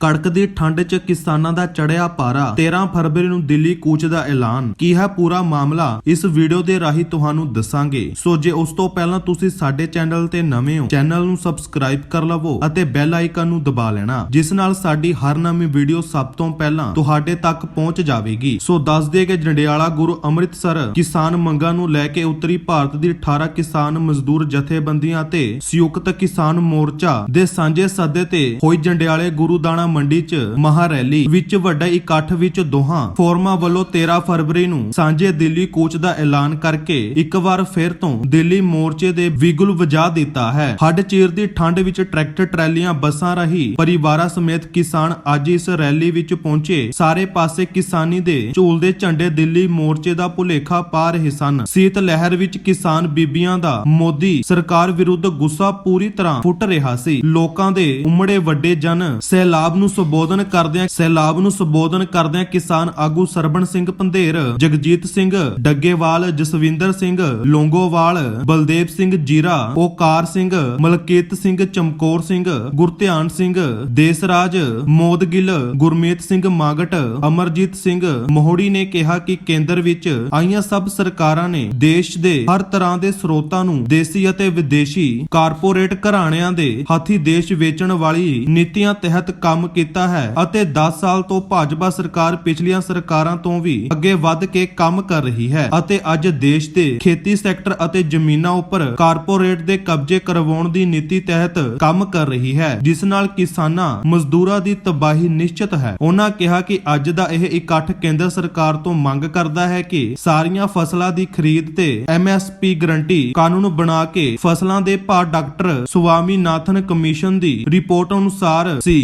ਕੜਕਦੀ ਠੰਡ 'ਚ ਕਿਸਾਨਾਂ ਦਾ ਚੜਿਆ ਪਾਰਾ 13 ਫਰਵਰੀ ਨੂੰ ਦਿੱਲੀ ਕੂਚ ਦਾ ਐਲਾਨ। ਕੀ ਹੈ ਪੂਰਾ ਮਾਮਲਾ? ਇਸ ਵੀਡੀਓ ਦੇ ਰਾਹੀਂ ਤੁਹਾਨੂੰ ਦੱਸਾਂਗੇ। ਸੋ ਜੇ ਉਸ ਤੋਂ ਪਹਿਲਾਂ ਤੁਸੀਂ ਸਾਡੇ ਚੈਨਲ ਤੇ ਨਵੇਂ ਹੋ, ਚੈਨਲ ਨੂੰ ਸਬਸਕ੍ਰਾਈਬ ਕਰ ਲਵੋ ਅਤੇ ਬੈਲ ਆਈਕਨ ਨੂੰ ਦਬਾ ਲੈਣਾ, ਜਿਸ ਨਾਲ ਸਾਡੀ ਹਰ ਨਵੀਂ ਵੀਡੀਓ ਸਭ ਤੋਂ ਪਹਿਲਾਂ ਤੁਹਾਡੇ ਤੱਕ ਪਹੁੰਚ ਜਾਵੇਗੀ। ਸੋ ਦੱਸ ਦਈਏ ਕਿ ਜੰਡਿਆਲਾ ਗੁਰੂ ਅੰਮ੍ਰਿਤਸਰ ਕਿਸਾਨ ਮੰਗਾਂ ਨੂੰ ਲੈ ਕੇ ਉੱਤਰੀ ਭਾਰਤ ਦੀ 18 ਕਿਸਾਨ ਮਜ਼ਦੂਰ ਜਥੇਬੰਦੀਆਂ ਅਤੇ ਸੰਯੁਕਤ ਕਿਸਾਨ ਮੋਰਚਾ ਦੇ ਸਾਂਝੇ ਸੱਦੇ ਤੇ ਹੋਈ ਜੰਡਿਆਲੇ ਗੁਰੂ ਦਾਣਾ ਮੰਡੀ 'ਚ ਮਹਾ ਰੈਲੀ ਵਿੱਚ ਵੱਡਾ ਇਕੱਠ ਵਿੱਚ ਦੋਹਾਂ ਫੋਰਮਾਂ ਵੱਲੋਂ 13 ਫਰਵਰੀ ਨੂੰ ਸਾਂਝੇ ਦਿੱਲੀ ਕੂਚ ਦਾ ਐਲਾਨ ਕਰਕੇ ਇੱਕ ਵਾਰ ਫਿਰ ਤੋਂ ਦਿੱਲੀ ਮੋਰਚੇ ਦੇ ਵਿਗੁਲ ਵਜਾ ਦਿੱਤਾ ਹੈ। ਹੱਡ ਚੀਰ ਦੀ ਠੰਡ ਵਿੱਚ ਟਰੈਕਟਰ, ਟਰੈਲੀਆਂ, ਬੱਸਾਂ ਰਹੀ ਪਰਿਵਾਰਾਂ ਸਮੇਤ ਕਿਸਾਨ ਅੱਜ ਇਸ ਰੈਲੀ ਵਿੱਚ ਪਹੁੰਚੇ। ਸਾਰੇ ਪਾਸੇ ਕਿਸਾਨੀ ਦੇ ਝੂਲਦੇ ਝੰਡੇ ਦਿੱਲੀ ਮੋਰਚੇ ਦਾ ਭੁਲੇਖਾ ਪਾ ਰਹੇ ਸਨ। ਸੀਤ ਲਹਿਰ ਵਿੱਚ ਕਿਸਾਨ ਬੀਬੀਆਂ ਦਾ ਮੋਦੀ ਸਰਕਾਰ ਵਿਰੁੱਧ ਗੁੱਸਾ ਪੂਰੀ ਤਰ੍ਹਾਂ ਫੁੱਟ ਰਿਹਾ ਸੀ। ਲੋਕਾਂ ਦੇ ਉਮੜੇ ਵੱਡੇ ਜਨ ਸੈਲਾਬ ਨੂੰ ਸੰਬੋਧਨ ਕਰਦਿਆਂ ਸੈਲਾਬ ਨੂੰ ਸੰਬੋਧਨ ਕਰਦਿਆਂ ਕਿਸਾਨ ਆਗੂ ਸਰਬਣ ਸਿੰਘ ਪੰਧੇਰ, ਜਗਜੀਤ ਸਿੰਘ ਡੱਗੇਵਾਲ, ਜਸਵਿੰਦਰ ਸਿੰਘ ਲੋਂਗੋਵਾਲ, ਬਲਦੇਵ ਸਿੰਘ ਜੀਰਾ, ਓਕਾਰ ਸਿੰਘ, ਮਲਕੀਤ ਸਿੰਘ ਚਮਕੌਰ ਸਿੰਘ, ਗੁਰਧਿਆਨ ਸਿੰਘ, ਦੇਸਰਾਜ, ਮੋਦਗਿੱਲ, ਗੁਰਮੀਤ ਸਿੰਘ ਮਾਗਟ, ਅਮਰਜੀਤ ਸਿੰਘ ਮੋਹੜੀ ਨੇ ਕਿਹਾ ਕਿ ਕੇਂਦਰ ਵਿੱਚ ਆਈਆਂ ਸਭ ਸਰਕਾਰਾਂ ਨੇ ਦੇਸ਼ ਦੇ ਹਰ ਤਰ੍ਹਾਂ ਦੇ ਸਰੋਤਾਂ ਨੂੰ ਦੇਸੀ ਅਤੇ ਵਿਦੇਸ਼ੀ ਕਾਰਪੋਰੇਟ ਘਰਾਣਿਆਂ ਦੇ ਹਾਥੀ ਦੇਸ਼ ਵੇਚਣ ਵਾਲੀ ਨੀਤੀਆਂ ਤਹਿਤ ਕੰਮ ਕੀਤਾ ਹੈ ਅਤੇ 10 ਸਾਲ ਤੋਂ ਭਾਜਪਾ ਸਰਕਾਰ ਪਿਛਲੀਆਂ ਸਰਕਾਰਾਂ ਤੋਂ ਵੀ ਅੱਗੇ ਵੱਧ ਕੇ ਕੰਮ ਕਰ ਰਹੀ ਹੈ ਅਤੇ ਅੱਜ ਦੇਸ਼ ਦੇ ਖੇਤੀ ਸੈਕਟਰ ਅਤੇ ਜ਼ਮੀਨਾਂ ਉੱਪਰ ਕਾਰਪੋਰੇਟ ਦੇ ਕਬਜ਼ੇ ਕਰਵਾਉਣ ਦੀ ਨੀਤੀ ਤਹਿਤ ਕੰਮ ਕਰ ਰਹੀ ਹੈ, ਜਿਸ ਨਾਲ ਕਿਸਾਨਾਂ, ਮਜ਼ਦੂਰਾਂ ਦੀ ਤਬਾਹੀ ਨਿਸ਼ਚਿਤ ਹੈ। ਉਹਨਾਂ ਕਿਹਾ ਕਿ ਅੱਜ ਦਾ ਇਹ ਇਕੱਠ ਕੇਂਦਰ ਸਰਕਾਰ ਤੋਂ ਮੰਗ ਕਰਦਾ ਹੈ ਕਿ ਸਾਰੀਆਂ ਫਸਲਾਂ ਦੀ ਖਰੀਦ ਤੇ ਐਮਐਸਪੀ ਗਰੰਟੀ ਕਾਨੂੰਨ ਬਣਾ ਕੇ ਫਸਲਾਂ ਦੇ ਭਾਅ ਡਾਕਟਰ ਸੁਵਾਮੀਨਾਥਨ ਕਮਿਸ਼ਨ ਦੀ ਰਿਪੋਰਟ ਅਨੁਸਾਰ ਸੀ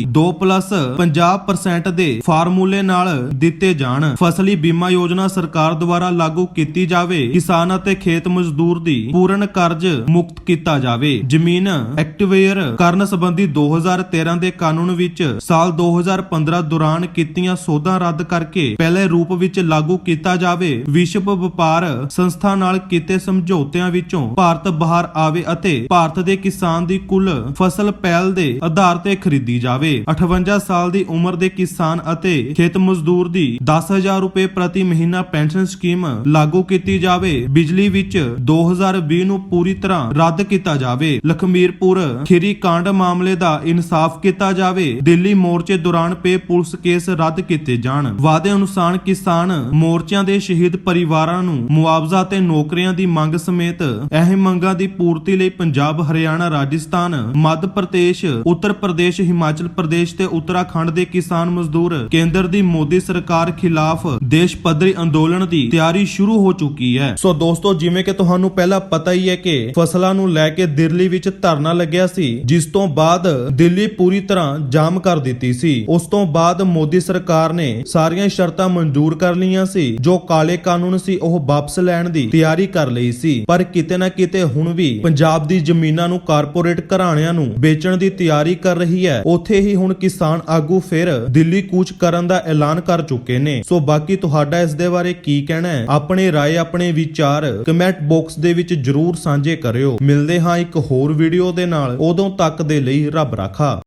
2+50% ਦੇ ਫਾਰਮੂਲੇ ਨਾਲ ਦਿੱਤੇ ਜਾਣ। ਫਸਲੀ ਬੀਮਾ ਯੋਜਨਾ ਸਰਕਾਰ ਦੁਆਰਾ ਲਾਗੂ ਕੀਤੀ ਜਾਵੇ। ਕਿਸਾਨ ਅਤੇ ਖੇਤ ਮਜ਼ਦੂਰ ਦੀ ਪੂਰਨ ਕਰਜ਼ ਮੁਕਤ ਕੀਤਾ ਜਾਵੇ। ਜ਼ਮੀਨ ਐਕਟਿਵੇਅਰ ਕਰਨ ਸੰਬੰਧੀ 2013 ਦੇ ਕਾਨੂੰਨ ਵਿੱਚ ਸਾਲ 2015 ਦੌਰਾਨ ਕੀਤੀਆਂ ਸੋਧਾਂ ਰੱਦ ਕਰਕੇ ਪਹਿਲੇ ਰੂਪ ਵਿੱਚ ਲਾਗੂ ਕੀਤਾ ਜਾਵੇ। ਵਿਸ਼ਵ ਵਪਾਰ ਸੰਸਥਾ ਨਾਲ ਕੀਤੇ ਸਮਝੌਤਿਆਂ ਵਿੱਚੋਂ ਭਾਰਤ ਬਾਹਰ ਆਵੇ ਅਤੇ ਭਾਰਤ ਦੇ ਕਿਸਾਨ ਦੀ ਕੁੱਲ ਫਸਲ ਪਹਿਲ ਦੇ ਆਧਾਰ ਤੇ ਖਰੀਦੀ ਜਾਵੇ। 58 ਸਾਲ ਦੀ ਉਮਰ ਦੇ ਕਿਸਾਨ ਅਤੇ ਖੇਤ ਮਜ਼ਦੂਰ ਦੀ 10000 ਰੁਪਏ ਪ੍ਰਤੀ ਮਹੀਨਾ ਪੈਨਸ਼ਨ ਸਕੀਮ ਲਾਗੂ ਕੀਤੀ ਜਾਵੇ। ਬਿਜਲੀ ਵਿੱਚ 2020 ਨੂੰ ਪੂਰੀ ਤਰ੍ਹਾਂ ਰੱਦ ਕੀਤਾ ਜਾਵੇ। ਲਖਮੀਰਪੁਰ ਖੀਰੀ ਕਾਂਡ ਮਾਮਲੇ ਦਾ ਇਨਸਾਫ ਕੀਤਾ ਜਾਵੇ। ਦਿੱਲੀ ਮੋਰਚੇ ਦੌਰਾਨ ਪੇ ਪੁਲਿਸ ਕੇਸ ਰੱਦ ਕੀਤੇ ਜਾਣ। ਵਾਅਦੇ ਅਨੁਸਾਰ ਕਿਸਾਨ ਮੋਰਚਿਆਂ ਦੇ ਸ਼ਹੀਦ ਪਰਿਵਾਰਾਂ ਨੂੰ ਮੁਆਵਜ਼ਾ ਤੇ ਨੌਕਰੀਆਂ ਦੀ ਮੰਗ ਸਮੇਤ ਅਹਿਮ ਮੰਗਾਂ ਦੀ ਪੂਰਤੀ ਲਈ ਪੰਜਾਬ, ਹਰਿਆਣਾ, ਰਾਜਸਥਾਨ, ਮੱਧ ਪ੍ਰਦੇਸ਼, ਉੱਤਰ ਪ੍ਰਦੇਸ਼, ਹਿਮਾਚਲ ਪ੍ਰਦੇਸ਼ ਤੇ ਉੱਤਰਾਖੰਡ ਦੇ ਕਿਸਾਨ ਮਜ਼ਦੂਰ ਕੇਂਦਰ ਦੀ ਮੋਦੀ ਸਰਕਾਰ ਖਿਲਾਫ ਦੇਸ਼ ਪੱਧਰੀ ਅੰਦੋਲਨ ਦੀ ਤਿਆਰੀ ਸ਼ੁਰੂ ਹੋ ਚੁੱਕੀ ਹੈ। ਸੋ ਦੋਸਤੋ, ਜਿਵੇਂ ਕਿ ਤੁਹਾਨੂੰ ਪਹਿਲਾਂ ਪਤਾ ਹੀ ਹੈ ਕਿ ਫਸਲਾਂ ਨੂੰ ਲੈ ਕੇ ਦਿੱਲੀ ਵਿੱਚ ਧਰਨਾ ਲੱਗਿਆ ਸੀ, ਜਿਸ ਤੋਂ ਬਾਅਦ ਦਿੱਲੀ ਪੂਰੀ ਤਰ੍ਹਾਂ ਜਾਮ ਕਰ ਦਿੱਤੀ ਸੀ। ਉਸ ਤੋਂ ਬਾਅਦ ਮੋਦੀ ਸਰਕਾਰ ਨੇ ਸਾਰੀਆਂ ਸ਼ਰਤਾਂ ਮਨਜ਼ੂਰ ਕਰ ਲਈਆਂ ਸੀ, ਜੋ ਕਾਲੇ ਕਾਨੂੰਨ ਸੀ, ਉਹ ਵਾਪਸ ਲੈਣ ਦੀ ਤਿਆਰੀ ਕਰ ਲਈ ਸੀ। ਪਰ ਕਿਤੇ ਨਾ ਕਿਤੇ ਹੁਣ ਵੀ ਪੰਜਾਬ ਦੀ ਜ਼ਮੀਨਾਂ ਨੂੰ ਕਾਰਪੋਰੇਟ ਘਰਾਣਿਆਂ ਨੂੰ ਵੇਚਣ ਦੀ ਤਿਆਰੀ ਕਰ ਰਹੀ ਹੈ। ਉੱਥੇ ਹੀ ਹੁਣ ਕਿਸਾਨ ਕਿਸਾਨ ਆਗੂ ਫਿਰ ਦਿੱਲੀ ਕੂਚ ਕਰਨ ਦਾ ਐਲਾਨ ਕਰ ਚੁੱਕੇ ਨੇ। ਸੋ ਬਾਕੀ ਤੁਹਾਡਾ ਇਸ ਦੇ ਬਾਰੇ ਕੀ ਕਹਿਣਾ ਹੈ? ਆਪਣੇ ਰਾਏ, ਆਪਣੇ ਵਿਚਾਰ ਕਮੈਂਟ ਬਾਕਸ ਦੇ ਵਿੱਚ ਜਰੂਰ ਸਾਂਝੇ ਕਰਿਓ। ਮਿਲਦੇ ਹਾਂ ਇੱਕ ਹੋਰ ਵੀਡੀਓ ਦੇ ਨਾਲ। ਉਦੋਂ ਤੱਕ ਦੇ ਲਈ ਰੱਬ ਰਾਖਾ।